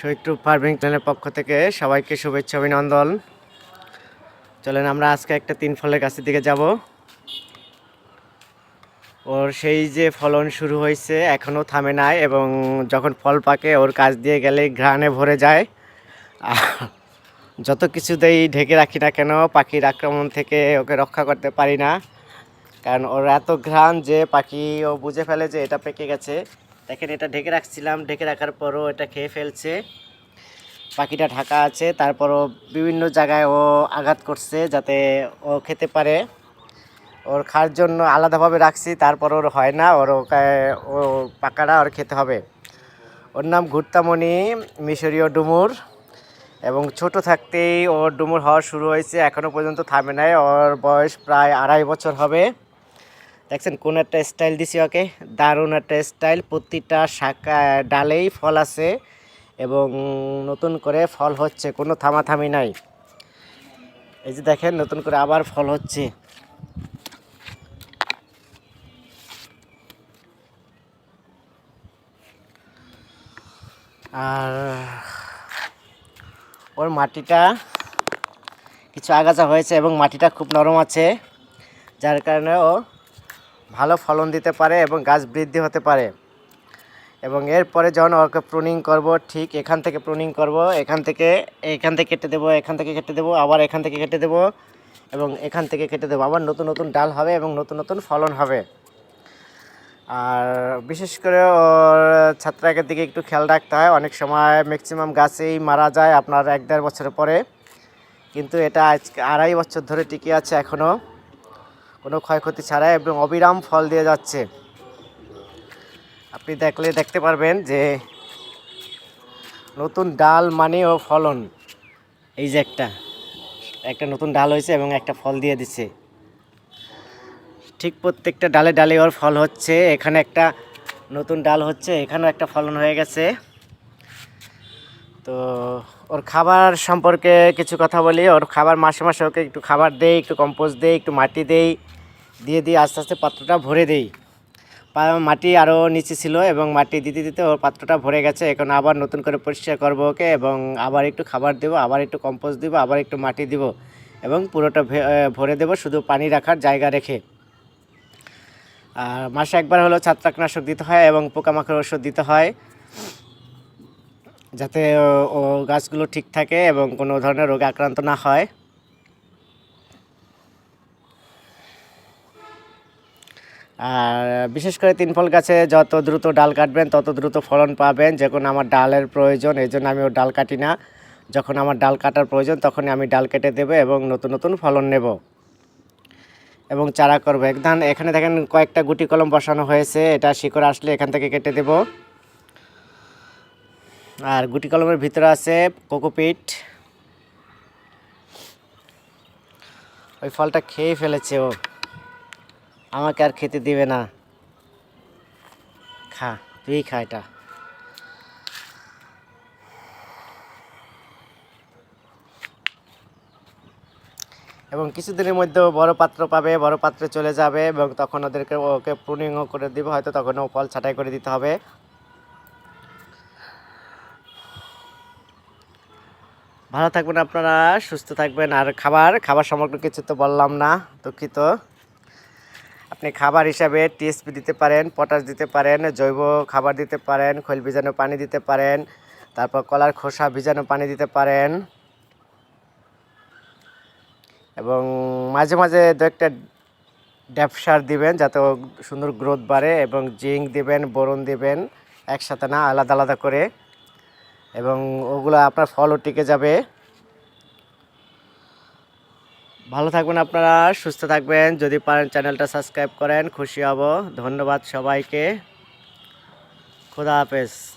সৈত্র farming চ্যানেলের পক্ষ থেকে সবাইকে শুভেচ্ছা, অভিনন্দন। চলেন আমরা আজকে একটা তিন ফলের গাছের দিকে যাব। ওর সেই যে ফলন শুরু হয়েছে এখনও থামে নাই এবং যখন ফল পাকে, ওর কাজ দিয়ে গেলে ঘ্রাণে ভরে যায়। যত কিছুতেই ঢেকে রাখি না কেন, পাখির আক্রমণ থেকে ওকে রক্ষা করতে পারি না। কারণ ওর এত ঘ্রাণ যে পাখি ও বুঝে ফেলে যে এটা পেকে গেছে। দেখেন, এটা ঢেকে রাখছিলাম। ঢেকে রাখার পরও এটা খেয়ে ফেলছে। পাখিটা ঢাকা আছে, তারপরও বিভিন্ন জায়গায় ও আঘাত করছে যাতে ও খেতে পারে। ওর খাওয়ার জন্য আলাদাভাবে রাখছি, তারপর ওর হয় না, ওর ওকে, ও পাকাটা ওর খেতে হবে। ওর নাম ঘুরতামণি, মিশরীয় ডুমুর, এবং ছোট থাকতেই ওর ডুমুর হওয়া শুরু হয়েছে এখনও পর্যন্ত থামে নাই। ওর বয়স প্রায় আড়াই বছর হবে। দেখছেন, কোন একটা স্টাইল দিছি ওকে দারুণ একটা স্টাইল প্রতিটা শাখা, ডালেই ফল আছে এবং নতুন করে ফল হচ্ছে, কোনো থামাথামি নাই। এই যে দেখেন, নতুন করে আবার ফল হচ্ছে। আর ওর মাটিটা কিছু আগাছা হয়েছে এবং মাটিটা খুব নরম আছে, যার কারণে ও ভালো ফলন দিতে পারে এবং গাছ বৃদ্ধি হতে পারে। এবং এরপরে যখন ওকে প্রুনিং করব, ঠিক এখান থেকে প্রুনিং করব, এখান থেকে এখান থেকে কেটে দেবো, এখান থেকে কেটে দেবো, আবার এখান থেকে কেটে দেবো এবং এখান থেকে কেটে দেবো। আবার নতুন নতুন ডাল হবে এবং নতুন নতুন ফলন হবে। আর বিশেষ করে ওর ছাত্রাকের দিকে একটু খেয়াল রাখতে হয়। অনেক সময় ম্যাক্সিমাম গাছেই মারা যায় আপনার এক দেড় বছর পরে। কিন্তু এটা আজকে আড়াই বছর ধরে টিকে আছে এখনও কোনো ক্ষয়ক্ষতি ছাড়াই এবং অবিরাম ফল দিয়ে যাচ্ছে। আপনি দেখলে দেখতে পারবেন যে নতুন ডাল মানে ও ফলন। এই যে একটা একটা নতুন ডাল হয়েছে এবং একটা ফল দিয়ে দিছে ঠিক প্রত্যেকটা ডালে ডালে ওর ফল হচ্ছে। এখানে একটা নতুন ডাল হচ্ছে, এখানেও একটা ফলন হয়ে গেছে। তো ওর খাবার সম্পর্কে কিছু কথা বলি। ওর খাবার মাসে মাসে ওকে একটু খাবার দেই, একটু কম্পোজ দেই, একটু মাটি দেই, দিয়ে দিয়ে আস্তে আস্তে পাত্রটা ভরে দেই। মাটি আরও নিচে ছিল এবং মাটি দিতে দিতে ওর পাত্রটা ভরে গেছে। এখন আবার নতুন করে পরিষ্কার করব ওকে এবং আবার একটু খাবার দেবো, আবার একটু কম্পোজ দেবো, আবার একটু মাটি দিব এবং পুরোটা ভরে দেবো শুধু পানি রাখার জায়গা রেখে। আর মাসে একবার হলো ছত্রাকনাশক দিতে হয় এবং পোকামাকড় ওষুধ দিতে হয়। যাতে, ও- গাছগুলো ঠিক থাকে এবং কোনো ধরনের রোগে আক্রান্ত না হয়। আর বিশেষ করে তিন ফল গাছে যত দ্রুত ডাল কাটবেন, তত দ্রুত ফলন পাবেন। যখন আমার ডালের প্রয়োজন, এই জন্য আমি ও ডাল কাটি না। যখন আমার ডাল কাটার প্রয়োজন, তখনই আমি ডাল কেটে দেবো এবং নতুন নতুন ফলন নেব। এবং চারা করব। একধান এখানে দেখেন কয়েকটা গুটি কলম বসানো হয়েছে। এটা শিকড় আসলে এখান থেকে কেটে দেব। আর গুটি কলমের ভিতরে আছে কোকোপিট ওই ফলটা খেয়ে ফেলেছে ও। আমাকে আর খেতে দিবে না। খা, তুই খা এটা। এবং কিছুদিনের মধ্যে বড় পাত্র পাবে, বড় পাত্রে চলে যাবে এবং তখন ওদেরকে, ওকে প্রুনিংও করে দিব, হয়তো তখন ও ফল ছাঁটাই করে দিতে হবে। ভালো থাকবেন আপনারা, সুস্থ থাকবেন। আর খাবার খাবার সমগ্র কিছু তো বললাম না, দুঃখিত। আপনি খাবার হিসাবে টিএসপি দিতে পারেন, পটাশ দিতে পারেন, জৈব খাবার দিতে পারেন, খৈল ভিজানো পানি দিতে পারেন, তারপর কলার খোসা ভিজানো পানি দিতে পারেন। এবং মাঝে মাঝে দু একটা ড্যাপ সার দিবেন যাতে সুন্দর গ্রোথ বাড়ে এবং জিঙ্ক দিবেন, বোরন দিবেন, একসাথে না আলাদা আলাদা করে। এবং ওগুলো আপনার ফলও টিকে যাবে। ভালো থাকবেন আপনারা, সুস্থ থাকবেন। যদি পারেন চ্যানেলটা সাবস্ক্রাইব করেন, খুশি হব। ধন্যবাদ সবাইকে। খোদা হাফেজ।